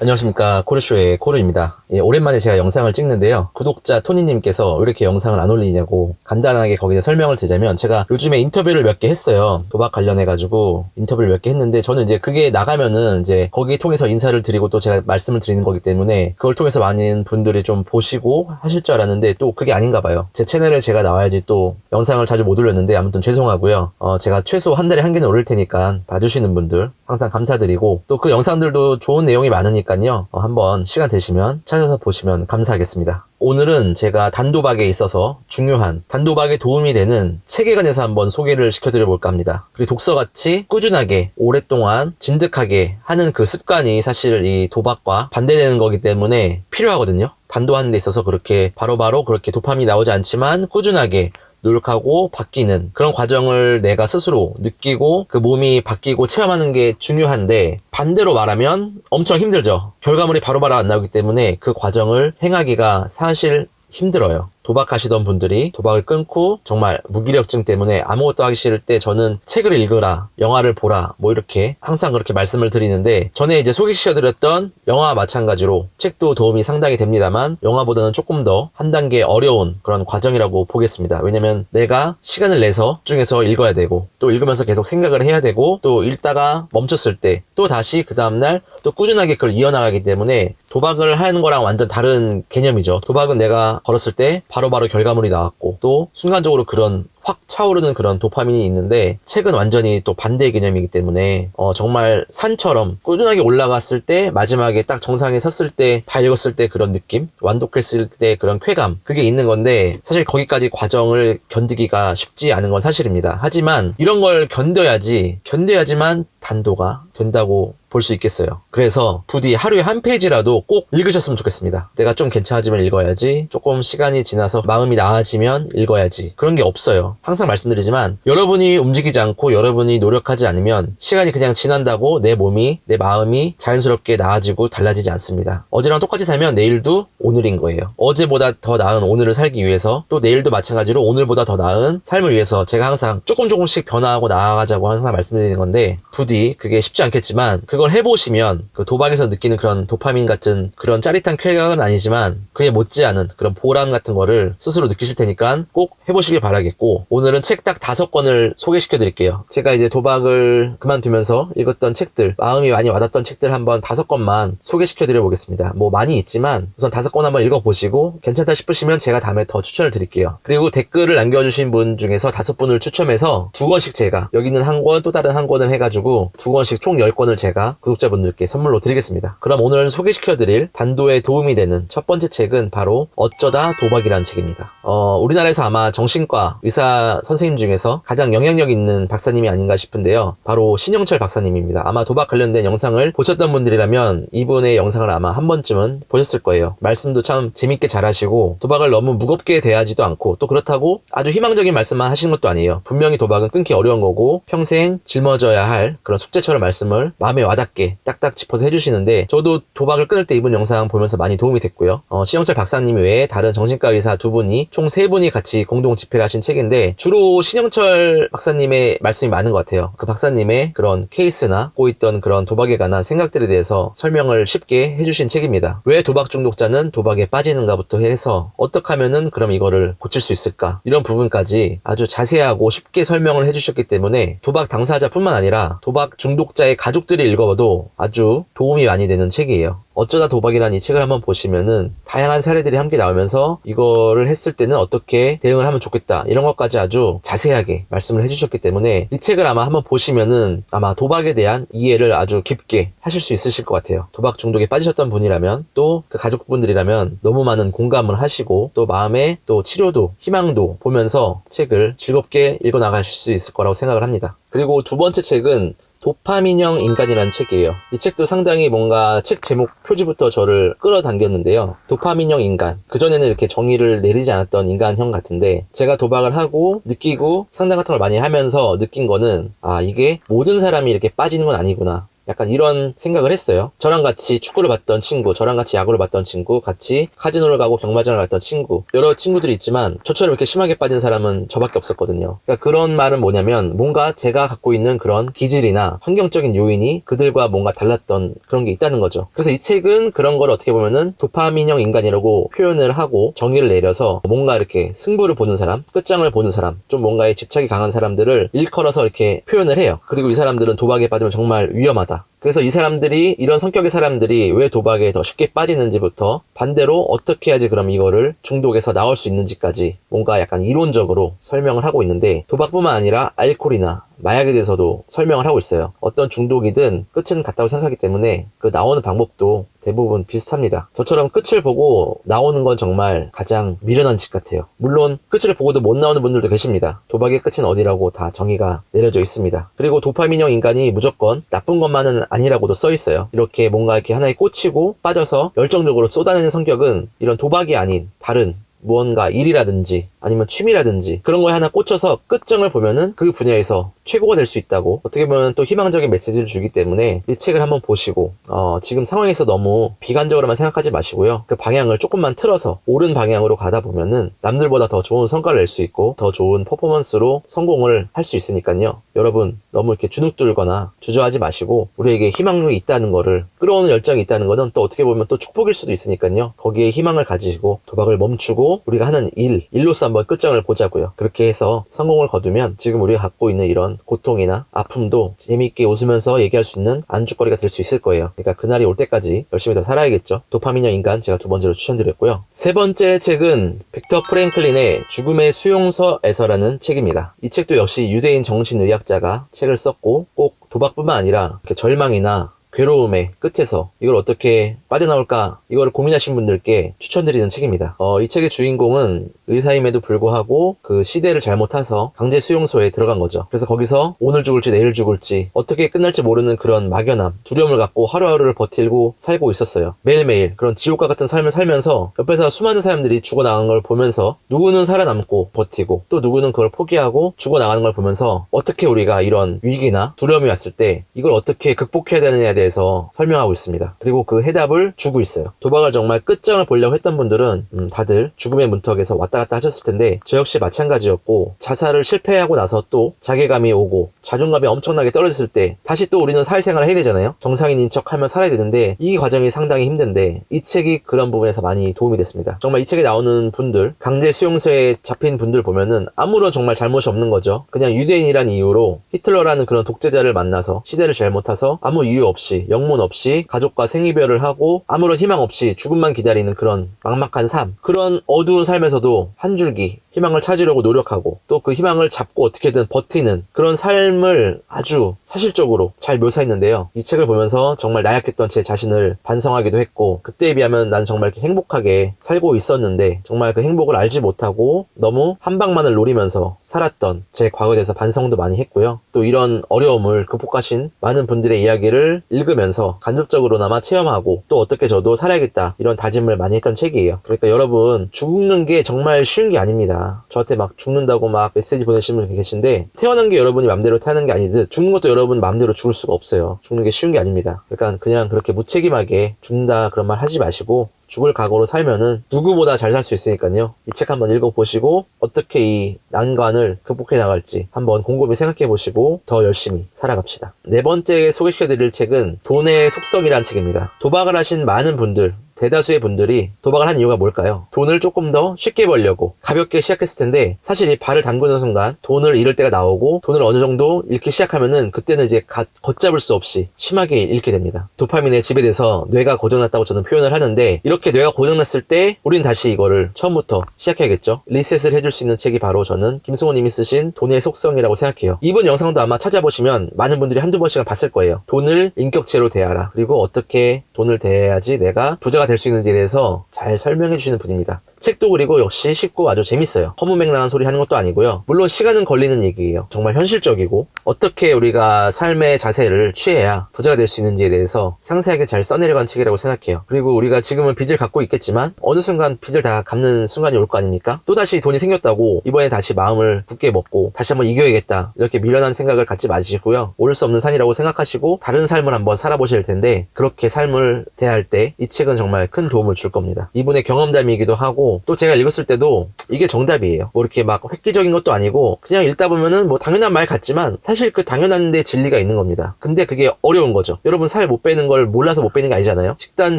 안녕하십니까. 코르쇼의 코르입니다. 예, 오랜만에 제가 영상을 찍는데요. 구독자 토니님께서 왜 이렇게 영상을 안 올리냐고 간단하게 거기에 설명을 드리자면 제가 요즘에 인터뷰를 몇 개 했어요. 도박 관련해 가지고 인터뷰를 몇 개 했는데 저는 이제 그게 나가면은 이제 거기 통해서 인사를 드리고 또 제가 말씀을 드리는 거기 때문에 그걸 통해서 많은 분들이 좀 보시고 하실 줄 알았는데 또 그게 아닌가 봐요. 제 채널에 제가 나와야지 또 영상을 자주 못 올렸는데 아무튼 죄송하고요. 어, 제가 최소 한 달에 한 개는 올릴 테니까 봐주시는 분들 항상 감사드리고 또 그 영상들도 좋은 내용이 많으니까요. 어, 한번 시간 되시면 찾아서 보시면 감사하겠습니다. 오늘은 제가 단도박에 있어서 중요한 단도박에 도움이 되는 책에 관해서 한번 소개를 시켜드려 볼까 합니다. 그리고 독서같이 꾸준하게 오랫동안 진득하게 하는 그 습관이 사실 이 도박과 반대되는 거기 때문에 필요하거든요. 단도하는 데 있어서 그렇게 바로바로 그렇게 도파민이 나오지 않지만 꾸준하게 노력하고 바뀌는 그런 과정을 내가 스스로 느끼고 그 몸이 바뀌고 체험하는 게 중요한데 반대로 말하면 엄청 힘들죠. 결과물이 바로바로 안 나오기 때문에 그 과정을 행하기가 사실 힘들어요. 도박하시던 분들이 도박을 끊고 정말 무기력증 때문에 아무것도 하기 싫을 때 저는 책을 읽으라, 영화를 보라, 뭐 이렇게 항상 그렇게 말씀을 드리는데 전에 이제 소개시켜드렸던 영화와 마찬가지로 책도 도움이 상당히 됩니다만 영화보다는 조금 더 한 단계 어려운 그런 과정이라고 보겠습니다. 왜냐면 내가 시간을 내서 중에서 읽어야 되고 또 읽으면서 계속 생각을 해야 되고 또 읽다가 멈췄을 때 또 다시 그 다음날 또 꾸준하게 그걸 이어나가기 때문에 도박을 하는 거랑 완전 다른 개념이죠. 도박은 내가 걸었을 때 바로 바로 결과물이 나왔고 또 순간적으로 그런 확 차오르는 그런 도파민이 있는데 책은 완전히 또 반대의 개념이기 때문에 어, 정말 산처럼 꾸준하게 올라갔을 때 마지막에 딱 정상에 섰을 때 다 읽었을 때 그런 느낌? 완독했을 때 그런 쾌감? 그게 있는 건데 사실 거기까지 과정을 견디기가 쉽지 않은 건 사실입니다. 하지만 이런 걸 견뎌야지 견뎌야지만 단도가 된다고 볼 수 있겠어요. 그래서 부디 하루에 한 페이지라도 꼭 읽으셨으면 좋겠습니다. 내가 좀 괜찮아지면 읽어야지. 조금 시간이 지나서 마음이 나아지면 읽어야지. 그런 게 없어요. 항상 말씀드리지만 여러분이 움직이지 않고 여러분이 노력하지 않으면 시간이 그냥 지난다고 내 몸이 내 마음이 자연스럽게 나아지고 달라지지 않습니다. 어제랑 똑같이 살면 내일도 오늘인 거예요. 어제보다 더 나은 오늘을 살기 위해서 또 내일도 마찬가지로 오늘보다 더 나은 삶을 위해서 제가 항상 조금 조금씩 변화하고 나아가자고 항상 말씀드리는 건데 부디 그게 쉽지 않겠지만 그걸 해보시면 그 도박에서 느끼는 그런 도파민 같은 그런 짜릿한 쾌감은 아니지만 그에 못지않은 그런 보람 같은 거를 스스로 느끼실 테니까 꼭 해보시길 바라겠고 오늘은 책 딱 다섯 권을 소개시켜 드릴게요. 제가 이제 도박을 그만두면서 읽었던 책들 마음이 많이 와닿던 책들 한번 다섯 권만 소개시켜 드려 보겠습니다. 뭐 많이 있지만 우선 다섯 권 한번 읽어보시고 괜찮다 싶으시면 제가 다음에 더 추천을 드릴게요. 그리고 댓글을 남겨주신 분 중에서 다섯 분을 추첨해서 두 권씩 제가 여기는 한 권 또 다른 한 권을 해가지고 두 권씩 총 열 권을 제가 구독자분들께 선물로 드리겠습니다. 그럼 오늘 소개시켜드릴 단도에 도움이 되는 첫 번째 책은 바로 어쩌다 도박이라는 책입니다. 어, 우리나라에서 아마 정신과 의사 선생님 중에서 가장 영향력 있는 박사님이 아닌가 싶은데요. 바로 신영철 박사님입니다. 아마 도박 관련된 영상을 보셨던 분들이라면 이분의 영상을 아마 한 번쯤은 보셨을 거예요. 말씀도 참 재밌게 잘하시고 도박을 너무 무겁게 대하지도 않고 또 그렇다고 아주 희망적인 말씀만 하시는 것도 아니에요. 분명히 도박은 끊기 어려운 거고 평생 짊어져야 할 그런 숙제처럼 말씀을 마음에 와닿게 딱딱 짚어서 해주시는데 저도 도박을 끊을 때 이분 영상 보면서 많이 도움이 됐고요. 어, 신영철 박사님 외에 다른 정신과 의사 두 분이 총 세 분이 같이 공동 집필 하신 책인데 주로 신영철 박사님의 말씀이 많은 것 같아요. 그 박사님의 그런 케이스나 고 있던 그런 도박에 관한 생각들에 대해서 설명을 쉽게 해주신 책입니다. 왜 도박 중독자는 도박에 빠지는가부터 해서 어떻게 하면은 그럼 이거를 고칠 수 있을까 이런 부분까지 아주 자세하고 쉽게 설명을 해주셨기 때문에 도박 당사자뿐만 아니라 도박 중독자의 가족들이 읽어 봐도 아주 도움이 많이 되는 책이에요. 어쩌다 도박이라는 이 책을 한번 보시면은 다양한 사례들이 함께 나오면서 이거를 했을 때는 어떻게 대응을 하면 좋겠다 이런 것까지 아주 자세하게 말씀을 해주셨기 때문에 이 책을 아마 한번 보시면은 아마 도박에 대한 이해를 아주 깊게 하실 수 있으실 것 같아요. 도박 중독에 빠지셨던 분이라면 또 그 가족분들이라면 너무 많은 공감을 하시고 또 마음에 또 치료도 희망도 보면서 책을 즐겁게 읽어 나가실 수 있을 거라고 생각을 합니다. 그리고 두 번째 책은 도파민형 인간이라는 책이에요. 이 책도 상당히 뭔가 책 제목 표지부터 저를 끌어당겼는데요. 도파민형 인간. 그전에는 이렇게 정의를 내리지 않았던 인간형 같은데, 제가 도박을 하고 느끼고 상담 같은 걸 많이 하면서 느낀 거는, 아, 이게 모든 사람이 이렇게 빠지는 건 아니구나. 약간 이런 생각을 했어요. 저랑 같이 축구를 봤던 친구, 저랑 같이 야구를 봤던 친구, 같이 카지노를 가고 경마장을 갔던 친구, 여러 친구들이 있지만 저처럼 이렇게 심하게 빠진 사람은 저밖에 없었거든요. 그러니까 그런 말은 뭐냐면 뭔가 제가 갖고 있는 그런 기질이나 환경적인 요인이 그들과 뭔가 달랐던 그런 게 있다는 거죠. 그래서 이 책은 그런 걸 어떻게 보면은 도파민형 인간이라고 표현을 하고 정의를 내려서 뭔가 이렇게 승부를 보는 사람, 끝장을 보는 사람, 좀 뭔가에 집착이 강한 사람들을 일컬어서 이렇게 표현을 해요. 그리고 이 사람들은 도박에 빠지면 정말 위험하다. hasta. 그래서 이 사람들이 이런 성격의 사람들이 왜 도박에 더 쉽게 빠지는지부터 반대로 어떻게 해야지 그럼 이거를 중독에서 나올 수 있는지까지 뭔가 약간 이론적으로 설명을 하고 있는데 도박뿐만 아니라 알코올이나 마약에 대해서도 설명을 하고 있어요. 어떤 중독이든 끝은 같다고 생각하기 때문에 그 나오는 방법도 대부분 비슷합니다. 저처럼 끝을 보고 나오는 건 정말 가장 미련한 짓 같아요. 물론 끝을 보고도 못 나오는 분들도 계십니다. 도박의 끝은 어디라고 다 정의가 내려져 있습니다. 그리고 도파민형 인간이 무조건 나쁜 것만은 아니라고도 써 있어요. 이렇게 뭔가 이렇게 하나에 꽂히고 빠져서 열정적으로 쏟아내는 성격은 이런 도박이 아닌 다른 무언가 일이라든지 아니면 취미라든지 그런 거에 하나 꽂혀서 끝장을 보면은 그 분야에서 최고가 될 수 있다고 어떻게 보면 또 희망적인 메시지를 주기 때문에 이 책을 한번 보시고 어, 지금 상황에서 너무 비관적으로만 생각하지 마시고요 그 방향을 조금만 틀어서 옳은 방향으로 가다 보면은 남들보다 더 좋은 성과를 낼 수 있고 더 좋은 퍼포먼스로 성공을 할 수 있으니까요 여러분 너무 이렇게 주눅들거나 주저하지 마시고 우리에게 희망이 있다는 거를 끌어오는 열정이 있다는 거는 또 어떻게 보면 또 축복일 수도 있으니까요. 거기에 희망을 가지시고 도박을 멈추고 우리가 하는 일 일로서 한번 끝장을 보자고요. 그렇게 해서 성공을 거두면 지금 우리가 갖고 있는 이런 고통이나 아픔도 재미있게 웃으면서 얘기할 수 있는 안주거리가 될 수 있을 거예요. 그러니까 그날이 올 때까지 열심히 더 살아야겠죠. 도파민형 인간 제가 두 번째로 추천드렸고요. 세 번째 책은 빅터 프랭클린의 죽음의 수용서에서라는 책입니다. 이 책도 역시 유대인 정신의학 자가 책을 썼고 꼭 도박뿐만 아니라 이렇게 절망이나 괴로움의 끝에서 이걸 어떻게 빠져나올까 이걸 고민하신 분들께 추천드리는 책입니다. 어, 이 책의 주인공은 의사임에도 불구하고 그 시대를 잘못 타서 강제 수용소에 들어간 거죠. 그래서 거기서 오늘 죽을지 내일 죽을지 어떻게 끝날지 모르는 그런 막연함, 두려움을 갖고 하루하루를 버틸고 살고 있었어요. 매일매일 그런 지옥과 같은 삶을 살면서 옆에서 수많은 사람들이 죽어나간 걸 보면서 누구는 살아남고 버티고 또 누구는 그걸 포기하고 죽어나가는 걸 보면서 어떻게 우리가 이런 위기나 두려움이 왔을 때 이걸 어떻게 극복해야 되느냐에 대해 서 설명하고 있습니다. 그리고 그 해답을 주고 있어요. 도박을 정말 끝장을 보려고 했던 분들은 음, 다들 죽음의 문턱에서 왔다 갔다 하셨을 텐데 저 역시 마찬가지였고 자살을 실패하고 나서 또 자괴감이 오고 자존감이 엄청나게 떨어졌을 때 다시 또 우리는 사회생활을 해야 되잖아요. 정상인인 척하면 살아야 되는데 이 과정이 상당히 힘든데 이 책이 그런 부분에서 많이 도움이 됐습니다. 정말 이 책에 나오는 분들 강제 수용소에 잡힌 분들 보면은 아무런 정말 잘못이 없는 거죠. 그냥 유대인이란 이유로 히틀러라는 그런 독재자를 만나서 시대를 잘못 타서 아무 이유 없이 영문 없이 가족과 생이별을 하고 아무런 희망 없이 죽음만 기다리는 그런 막막한 삶. 그런 어두운 삶에서도 한 줄기 희망을 찾으려고 노력하고 또 그 희망을 잡고 어떻게든 버티는 그런 삶을 아주 사실적으로 잘 묘사했는데요. 이 책을 보면서 정말 나약했던 제 자신을 반성하기도 했고 그때에 비하면 난 정말 행복하게 살고 있었는데 정말 그 행복을 알지 못하고 너무 한 방만을 노리면서 살았던 제 과거에 대해서 반성도 많이 했고요. 또 이런 어려움을 극복하신 많은 분들의 이야기를 읽으면서 간접적으로나마 체험하고 또 어떻게 저도 살아야겠다 이런 다짐을 많이 했던 책이에요. 그러니까 여러분 죽는 게 정말 쉬운 게 아닙니다. 저한테 막 죽는다고 막 메시지 보내시는 분 계신데 태어난 게 여러분이 맘대로 태어난 게 아니듯 죽는 것도 여러분 맘대로 죽을 수가 없어요. 죽는 게 쉬운 게 아닙니다. 그러니까 그냥 그렇게 무책임하게 죽는다 그런 말 하지 마시고 죽을 각오로 살면은 누구보다 잘 살 수 있으니까요. 이 책 한번 읽어보시고 어떻게 이 난관을 극복해 나갈지 한번 곰곰이 생각해 보시고 더 열심히 살아갑시다. 네 번째 소개시켜드릴 책은 돈의 속성이라는 책입니다. 도박을 하신 많은 분들 대다수의 분들이 도박을 한 이유가 뭘까요? 돈을 조금 더 쉽게 벌려고 가볍게 시작했을 텐데 사실 이 발을 담그는 순간 돈을 잃을 때가 나오고 돈을 어느 정도 잃기 시작하면은 그때는 이제 가, 걷잡을 수 없이 심하게 잃게 됩니다. 도파민에 지배돼서 뇌가 고장났다고 저는 표현을 하는데 이렇게 뇌가 고장났을 때 우린 다시 이거를 처음부터 시작해야겠죠. 리셋을 해줄 수 있는 책이 바로 저는 김승호님이 쓰신 돈의 속성이라고 생각해요. 이번 영상도 아마 찾아보시면 많은 분들이 한두 번씩은 봤을 거예요. 돈을 인격체로 대하라. 그리고 어떻게 돈을 대해야지 내가 부자가 될수 있는지에 대해서 잘 설명해 주시는 분입니다. 책도 그리고 역시 쉽고 아주 재밌어요. 허무맹랑한 소리 하는 것도 아니고요. 물론 시간은 걸리는 얘기예요. 정말 현실적이고 어떻게 우리가 삶의 자세를 취해야 부자가 될 수 있는지에 대해서 상세하게 잘 써내려간 책이라고 생각해요. 그리고 우리가 지금은 빚을 갖고 있겠지만 어느 순간 빚을 다 갚는 순간이 올 거 아닙니까? 또다시 돈이 생겼다고 이번에 다시 마음을 굳게 먹고 다시 한번 이겨야겠다. 이렇게 미련한 생각을 갖지 마시고요. 오를 수 없는 산이라고 생각하시고 다른 삶을 한번 살아보실 텐데 그렇게 삶을 대할 때 이 책은 정말 큰 도움을 줄 겁니다. 이분의 경험담이기도 하고 또 제가 읽었을 때도 이게 정답이에요. 뭐 이렇게 막 획기적인 것도 아니고 그냥 읽다 보면은 뭐 당연한 말 같지만 사실 그 당연한 데 진리가 있는 겁니다. 근데 그게 어려운 거죠. 여러분 살 못 빼는 걸 몰라서 못 빼는 게 아니잖아요. 식단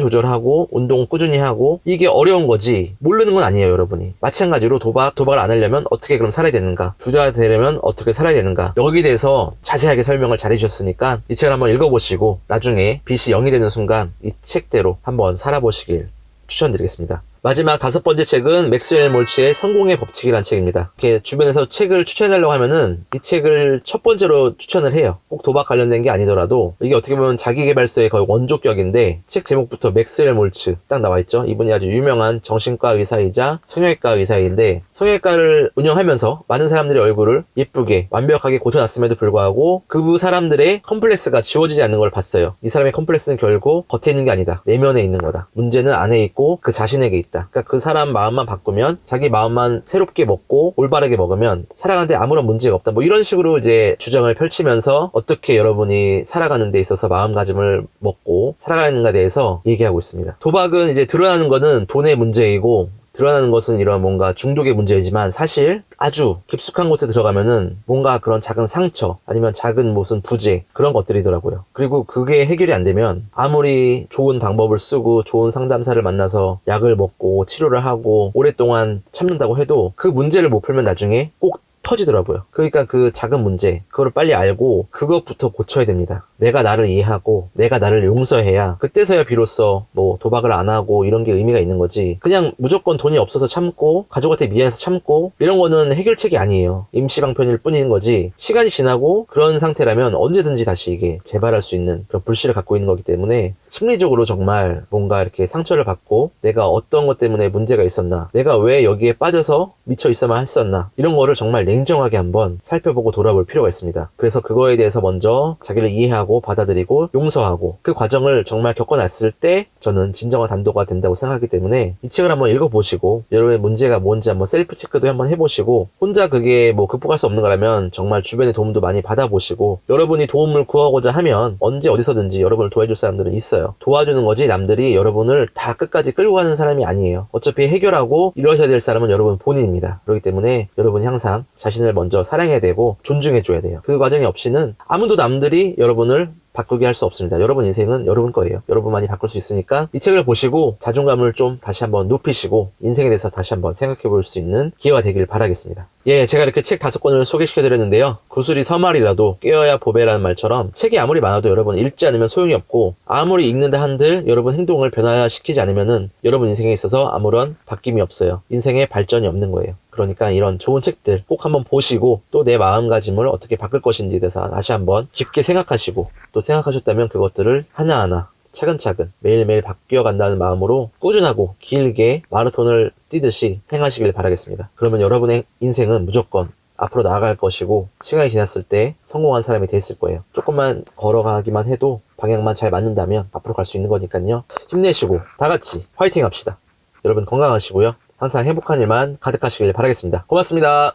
조절하고 운동 꾸준히 하고 이게 어려운 거지 모르는 건 아니에요, 여러분이. 마찬가지로 도박, 도박을 안 하려면 어떻게 그럼 살아야 되는가? 부자가 되려면 어떻게 살아야 되는가? 여기에 대해서 자세하게 설명을 잘 해 주셨으니까 이 책을 한번 읽어 보시고 나중에 빚이 0이 되는 순간 이 책대로 한번 살아보시길 추천드리겠습니다. 마지막 다섯 번째 책은 맥스웰 몰치의 성공의 법칙이라는 책입니다. 이렇게 주변에서 책을 추천해달라고 하면은 이 책을 첫 번째로 추천을 해요. 꼭 도박 관련된 게 아니더라도 이게 어떻게 보면 자기개발서의 거의 원조격인데 책 제목부터 맥스웰 몰츠 딱 나와 있죠. 이분이 아주 유명한 정신과 의사이자 성형외과 의사인데 성형외과를 운영하면서 많은 사람들의 얼굴을 예쁘게 완벽하게 고쳐놨음에도 불구하고 그 사람들의 컴플렉스가 지워지지 않는 걸 봤어요. 이 사람의 컴플렉스는 결국 겉에 있는 게 아니다. 내면에 있는 거다. 문제는 안에 있고 그 자신에게 있다. 그러니까 그 사람 마음만 바꾸면 자기 마음만 새롭게 먹고 올바르게 먹으면 살아가는데 아무런 문제가 없다. 뭐 이런 식으로 이제 주장을 펼치면서 어떻게 여러분이 살아가는 데 있어서 마음가짐을 먹고 살아가는가에 대해서 얘기하고 있습니다. 도박은 이제 드러나는 거는 돈의 문제이고 드러나는 것은 이런 뭔가 중독의 문제이지만 사실 아주 깊숙한 곳에 들어가면은 뭔가 그런 작은 상처 아니면 작은 무슨 부재 그런 것들이더라고요. 그리고 그게 해결이 안 되면 아무리 좋은 방법을 쓰고 좋은 상담사를 만나서 약을 먹고 치료를 하고 오랫동안 참는다고 해도 그 문제를 못 풀면 나중에 꼭 터지더라고요. 그러니까 그 작은 문제, 그거를 빨리 알고 그것부터 고쳐야 됩니다. 내가 나를 이해하고 내가 나를 용서해야 그때서야 비로소 뭐 도박을 안 하고 이런 게 의미가 있는 거지. 그냥 무조건 돈이 없어서 참고 가족한테 미안해서 참고 이런 거는 해결책이 아니에요. 임시방편일 뿐인 거지. 시간이 지나고 그런 상태라면 언제든지 다시 이게 재발할 수 있는 그런 불씨를 갖고 있는 거기 때문에 심리적으로 정말 뭔가 이렇게 상처를 받고 내가 어떤 것 때문에 문제가 있었나 내가 왜 여기에 빠져서 미쳐 있어만 했었나 이런 거를 정말 냉정하게 한번 살펴보고 돌아볼 필요가 있습니다. 그래서 그거에 대해서 먼저 자기를 이해하고 받아들이고 용서하고 그 과정을 정말 겪어놨을 때 저는 진정한 단도가 된다고 생각하기 때문에 이 책을 한번 읽어보시고 여러분의 문제가 뭔지 한번 셀프 체크도 한번 해보시고 혼자 그게 뭐 극복할 수 없는 거라면 정말 주변의 도움도 많이 받아보시고 여러분이 도움을 구하고자 하면 언제 어디서든지 여러분을 도와줄 사람들은 있어요. 도와주는 거지 남들이 여러분을 다 끝까지 끌고 가는 사람이 아니에요. 어차피 해결하고 이루어져야 될 사람은 여러분 본인입니다. 그렇기 때문에 여러분이 항상 자신을 먼저 사랑해야 되고 존중해줘야 돼요. 그 과정이 없이는 아무도 남들이 여러분을 바꾸게 할 수 없습니다. 여러분 인생은 여러분 거예요. 여러분만이 바꿀 수 있으니까 이 책을 보시고 자존감을 좀 다시 한번 높이시고 인생에 대해서 다시 한번 생각해 볼 수 있는 기회가 되길 바라겠습니다. 예, 제가 이렇게 책 다섯 권을 소개시켜 드렸는데요. 구슬이 서말이라도 깨어야 보배라는 말처럼 책이 아무리 많아도 여러분 읽지 않으면 소용이 없고 아무리 읽는다 한들 여러분 행동을 변화시키지 않으면은 여러분 인생에 있어서 아무런 바뀜이 없어요. 인생에 발전이 없는 거예요. 그러니까 이런 좋은 책들 꼭 한번 보시고 또 내 마음가짐을 어떻게 바꿀 것인지에 대해서 다시 한번 깊게 생각하시고 또 생각하셨다면 그것들을 하나하나 차근차근 매일매일 바뀌어 간다는 마음으로 꾸준하고 길게 마라톤을 뛰듯이 행하시길 바라겠습니다. 그러면 여러분의 인생은 무조건 앞으로 나아갈 것이고 시간이 지났을 때 성공한 사람이 됐을 거예요. 조금만 걸어가기만 해도 방향만 잘 맞는다면 앞으로 갈 수 있는 거니까요. 힘내시고 다 같이 화이팅 합시다. 여러분 건강하시고요. 항상 행복한 일만 가득하시길 바라겠습니다. 고맙습니다.